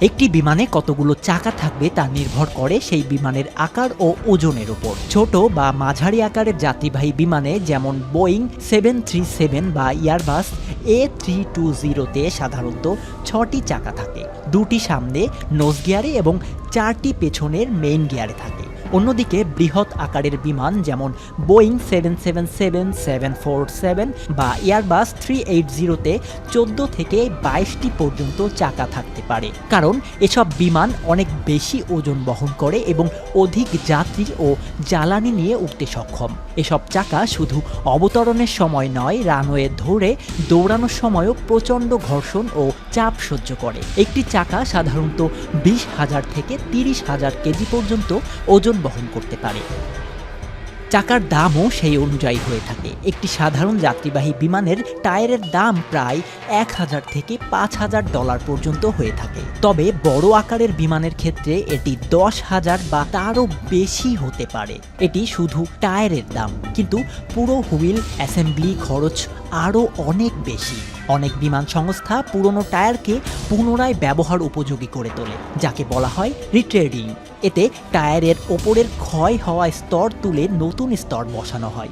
একটি বিমানে কতগুলো চাকা থাকবে তা নির্ভর করে সেই বিমানের আকার ও ওজনের উপর। ছোট বা মাঝারি আকারের যাত্রীবাহী বিমানে যেমন বোয়িং সেভেন থ্রি সেভেন বা ইয়ারবাস এ থ্রি টু জিরোতে সাধারণত ছটি চাকা থাকে। দুটি সামনে নোজ গিয়ারে এবং চারটি পেছনের মেইন গিয়ারে থাকে। অন্যদিকে বৃহৎ আকারের বিমান যেমন Boeing seven seven seven seven four seven বা এয়ারবাস থ্রি এইট জিরোতে চোদ্দ থেকে বাইশটি পর্যন্ত চাকা থাকতে পারে। কারণ এসব বিমান অনেক বেশি ওজন বহন করে এবং অধিক যাত্রী ও জ্বালানি নিয়ে উঠতে সক্ষম। এসব চাকা শুধু অবতরণের সময় নয়, রানওয়ে ধরে দৌড়ানোর সময়ও প্রচণ্ড ঘর্ষণ ও চাপ সহ্য করে। একটি চাকা সাধারণত বিশ হাজার থেকে তিরিশ হাজার কেজি পর্যন্ত ওজন বহন করতে পারে। চাকার দামও সেই অনুযায়ী হয়ে থাকে। একটি সাধারণ যাত্রীবাহী বিমানের টায়ারের দাম প্রায় এক হাজার থেকে পাঁচ হাজার ডলার পর্যন্ত হয়ে থাকে। তবে বড় আকারের বিমানের ক্ষেত্রে এটি দশ হাজার বা তারও বেশি হতে পারে। এটি শুধু টায়ারের দাম, কিন্তু পুরো হুইল অ্যাসেম্বলি খরচ আরও অনেক বেশি। অনেক বিমান সংস্থা পুরনো টায়ারকে পুনরায় ব্যবহার উপযোগী করে তোলে, যাকে বলা হয় রিট্রেডিং। এতে টায়ারের ওপরের ক্ষয় হওয়া স্তর তুলে নতুন স্তর বসানো হয়।